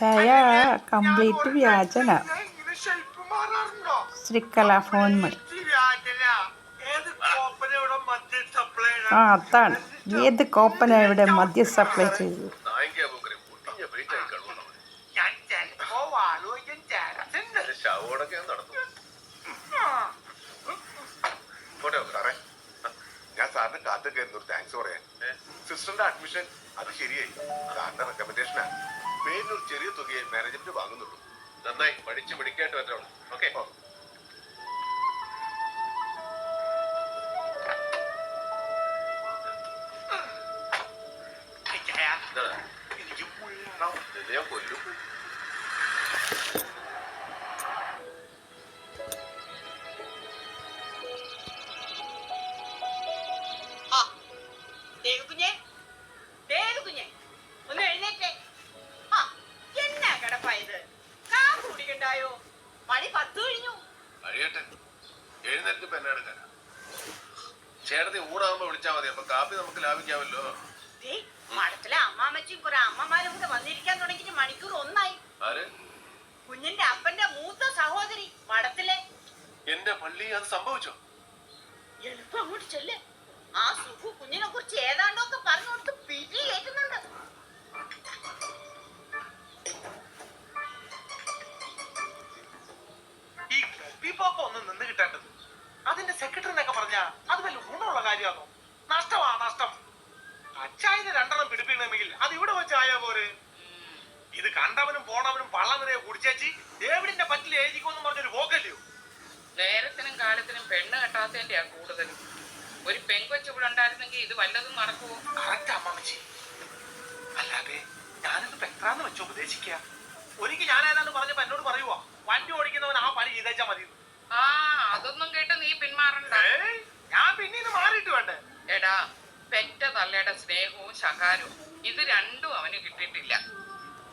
ചായ കംപ്ലീറ്റ് വ്യാജന. ഞാൻ ഇങ്ങനെ ഷേപ്പ് മാറാറുണ്ടോ ശ്രീകല ഫോൺ മണി ഈ വ്യാജന ഏത് കോപ്പന ഇവിടെ മധ്യ സപ്ലൈ ആ അതാണ്. ഏത് കോപ്പന ഇവിടെ മദ്യം സപ്ലൈ ചെയ്തു സാറിന് കാത്തൊക്കെയായിരുന്നു ഒരു താങ്ക്സ് പറയാൻ. സിസ്റ്ററിന്റെ അഡ്മിഷൻ അത് ശരിയായി. സാറിന്റെ റെക്കമെൻഡേഷനാ പേരിന് ഒരു ചെറിയ തുകയെ മാനേജ്മെന്റ് വാങ്ങുന്നുള്ളൂ. നന്നായി പഠിച്ച് പിടിക്കായിട്ട് വരണം ഓക്കെ ഞാൻ കൊല്ലും? മണി പത്ത് കഴിഞ്ഞു. കഴിയട്ടെ എഴുന്നേറ്റ് പെന്നെ എടുക്കാനാ. ചേട്ടത്തി ഊണാകുമ്പോ വിളിച്ചാ മതി അപ്പൊ കാപ്പി നമുക്ക് ലാഭിക്കാമല്ലോ. മഠത്തിലെ അമ്മാമ്മച്ചിയും കുറെ അമ്മമാരും കൂടെ വന്നിരിക്കാൻ തുടങ്ങിയിട്ട് മണിക്കൂർ ഒന്നായി. ആര്? കുഞ്ഞിന്റെ അപ്പന്റെ മൂത്ത സഹോദരി മഠത്തിലെ. എന്റെ പള്ളി അത് സംഭവിച്ചോ? എളുപ്പം കിട്ടേണ്ടത് അതിന്റെ സെക്രട്ടറി എന്നൊക്കെ പറഞ്ഞാ അത് വലിയ ഗുണമുള്ള കാര്യമാണോ നഷ്ടമാ നഷ്ടം. അച്ചായന് രണ്ടെണ്ണം പിടിപ്പിക്കണമെങ്കിൽ അത് ഇവിടെ വെച്ചായ പോരെ ഇത് കണ്ടവനും പോണവനും പള്ളവനെ കുടിച്ചേച്ചി ഡേവിഡിന്റെ പറ്റിൽ എഴുതിക്കോന്നും പറഞ്ഞൊരു പോക്കല്ലയോ നേരത്തിനും കാലത്തിനും പെണ്ണ് കെട്ടാത്തതിന്റെയാ കൂടുതലും. ഒരു പെങ്കൊച്ചു ഇവിടെ ഉണ്ടായിരുന്നെങ്കിൽ ഇത് വല്ലതും നടക്കുവോ? കറക്റ്റ് അമ്മമ്മച്ചി അല്ലാതെ ഞാനിത് പെത്രാന്ന് വെച്ച് ഉപദേശിക്കുക ഒരിക്കൽ ഞാൻ ഏതാണ്ട് പറഞ്ഞപ്പോ എന്നോട് പിന്മാറണ്ട. ഞാൻ പിന്നെ ഇത് മാറിയിട്ട് വേണ്ടേ? എടാ പെറ്റ തള്ളയുടെ സ്നേഹവും ശകാരവും ഇത് രണ്ടും അവന് കിട്ടിയിട്ടില്ല.